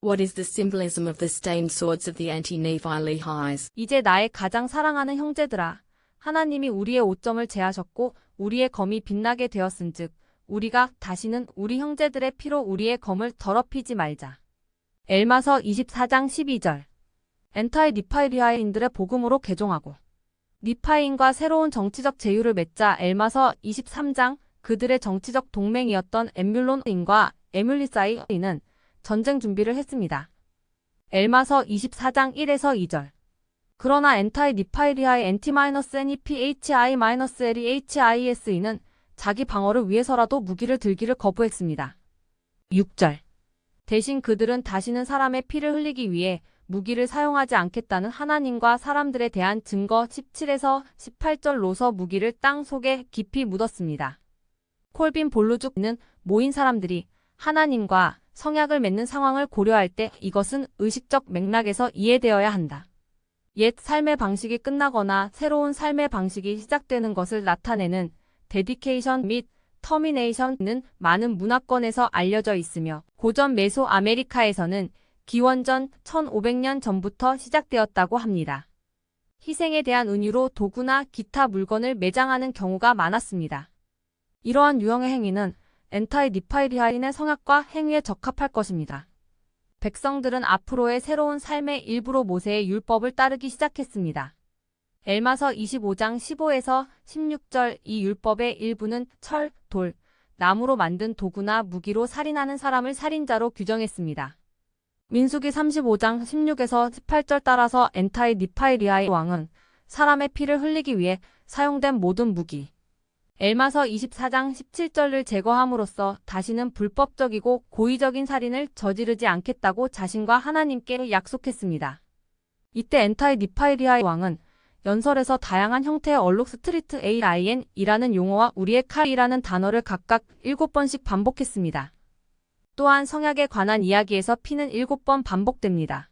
What is the symbolism of the stained swords of the anti-Nephi Lehi's? 이제 나의 가장 사랑하는 형제들아. 하나님이 우리의 오점을 제하셨고 우리의 검이 빛나게 되었은즉 우리가 다시는 우리 형제들의 피로 우리의 검을 더럽히지 말자. 엘마서 24장 12절. 엔타이 니파이리아인들의 복음으로 개종하고 니파인과 새로운 정치적 제휴를 맺자 엘마서 23장 그들의 정치적 동맹이었던 엠뮬론인과 에뮬리사이는 전쟁 준비를 했습니다. 엘마서 24장 1에서 2절. 그러나 엔타이 니파이리아의 NT-NEPHI-LEHISE는 자기 방어를 위해서라도 무기를 들기를 거부했습니다. 6절. 대신 그들은 다시는 사람의 피를 흘리기 위해 무기를 사용하지 않겠다는 하나님과 사람들에 대한 증거 17에서 18절로서 무기를 땅 속에 깊이 묻었습니다. 콜빈 볼루죽는 모인 사람들이 하나님과 성약을 맺는 상황을 고려할 때 이것은 의식적 맥락에서 이해되어야 한다. 옛 삶의 방식이 끝나거나 새로운 삶의 방식이 시작되는 것을 나타내는 데디케이션 및 터미네이션은 많은 문화권에서 알려져 있으며 고전 메소 아메리카에서는 기원전 1500년 전부터 시작되었다고 합니다. 희생에 대한 은유로 도구나 기타 물건을 매장하는 경우가 많았습니다. 이러한 유형의 행위는 엔타이 니파이리아인의 성악과 행위에 적합할 것입니다. 백성들은 앞으로의 새로운 삶의 일부로 모세의 율법을 따르기 시작했습니다. 엘마서 25장 15에서 16절 이 율법의 일부는 철, 돌, 나무로 만든 도구나 무기로 살인하는 사람을 살인자로 규정했습니다. 민수기 35장 16에서 18절 따라서 엔타이 니파이리아의 왕은 사람의 피를 흘리기 위해 사용된 모든 무기, 엘마서 24장 17절을 제거함으로써 다시는 불법적이고 고의적인 살인을 저지르지 않겠다고 자신과 하나님께 약속했습니다. 이때 엔타이 니파이리아의 왕은 연설에서 다양한 형태의 얼룩 스트리트 AIN이라는 용어와 우리의 칼이라는 단어를 각각 7번씩 반복했습니다. 또한 성약에 관한 이야기에서 피는 7번 반복됩니다.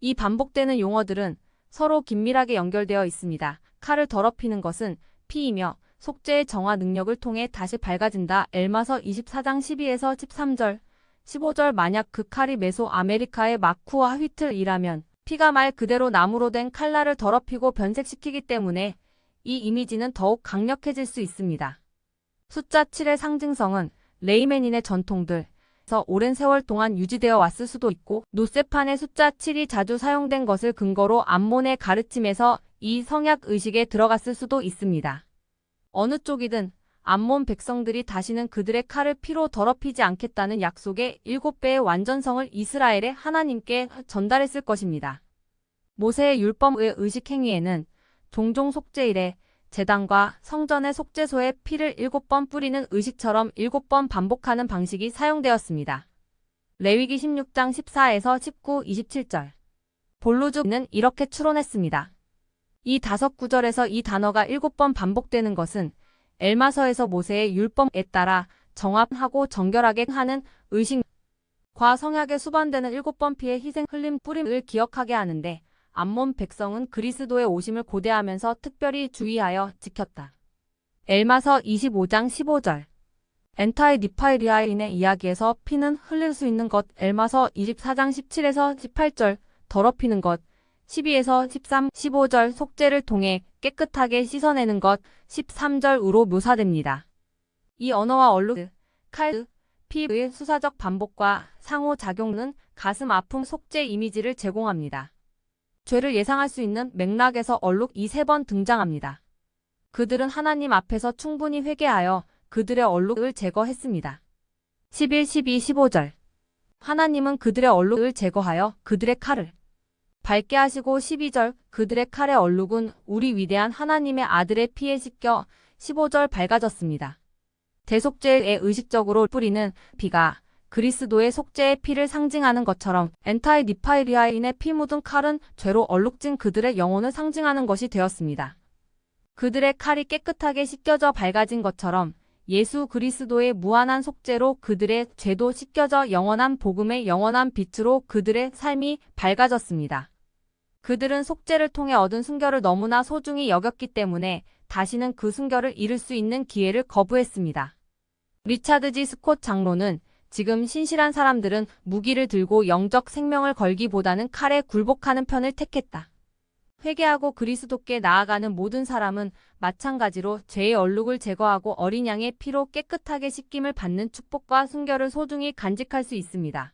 이 반복되는 용어들은 서로 긴밀하게 연결되어 있습니다. 칼을 더럽히는 것은 피이며 속죄의 정화 능력을 통해 다시 밝아진다. 엘마서 24장 12에서 13절, 15절 만약 그 칼이 메소 아메리카의 마쿠와 휘틀이라면 피가 말 그대로 나무로 된 칼날을 더럽히고 변색시키기 때문에 이 이미지는 더욱 강력해질 수 있습니다. 숫자 7의 상징성은 레이맨인의 전통들, 서 오랜 세월 동안 유지되어 왔을 수도 있고 노세판의 숫자 7이 자주 사용된 것을 근거로 암몬의 가르침에서 이 성약 의식에 들어갔을 수도 있습니다. 어느 쪽이든 암몬 백성들이 다시는 그들의 칼을 피로 더럽히지 않겠다는 약속의 일곱 배의 완전성을 이스라엘의 하나님께 전달했을 것입니다. 모세의 율법의 의식 행위에는 종종 속죄일에 재단과 성전의 속죄소에 피를 일곱 번 뿌리는 의식처럼 일곱 번 반복하는 방식이 사용되었습니다. 레위기 16장 14에서 19, 27절. 볼루즈는 이렇게 추론했습니다. 이 다섯 구절에서 이 단어가 일곱 번 반복되는 것은 엘마서에서 모세의 율법에 따라 정합하고 정결하게 하는 의식과 성약에 수반되는 일곱 번 피의 희생 흘림 뿌림을 기억하게 하는데 암몬 백성은 그리스도의 오심을 고대하면서 특별히 주의하여 지켰다. 엘마서 25장 15절 엔타이 니파이리아인의 이야기에서 피는 흘릴 수 있는 것 엘마서 24장 17에서 18절 더럽히는 것 12에서 13, 15절 속죄를 통해 깨끗하게 씻어내는 것 13절으로 묘사됩니다. 이 언어와 얼룩, 칼, 피의 수사적 반복과 상호작용은 가슴 아픔 속죄 이미지를 제공합니다. 죄를 예상할 수 있는 맥락에서 얼룩 이 세 번 등장합니다. 그들은 하나님 앞에서 충분히 회개하여 그들의 얼룩을 제거했습니다. 11, 12, 15절 하나님은 그들의 얼룩을 제거하여 그들의 칼을 밝게 하시고 12절 그들의 칼의 얼룩은 우리 위대한 하나님의 아들의 피에 씻겨 15절 밝아졌습니다. 대속죄에 의식적으로 뿌리는 비가 그리스도의 속죄의 피를 상징하는 것처럼 엔타이 니파이리아인의 피 묻은 칼은 죄로 얼룩진 그들의 영혼을 상징하는 것이 되었습니다. 그들의 칼이 깨끗하게 씻겨져 밝아진 것처럼 예수 그리스도의 무한한 속죄로 그들의 죄도 씻겨져 영원한 복음의 영원한 빛으로 그들의 삶이 밝아졌습니다. 그들은 속죄를 통해 얻은 순결을 너무나 소중히 여겼기 때문에 다시는 그 순결을 잃을 수 있는 기회를 거부했습니다. 리차드 지 스콧 장로는 지금 신실한 사람들은 무기를 들고 영적 생명을 걸기보다는 칼에 굴복하는 편을 택했다. 회개하고 그리스도께 나아가는 모든 사람은 마찬가지로 죄의 얼룩을 제거하고 어린 양의 피로 깨끗하게 씻김을 받는 축복과 순결을 소중히 간직할 수 있습니다.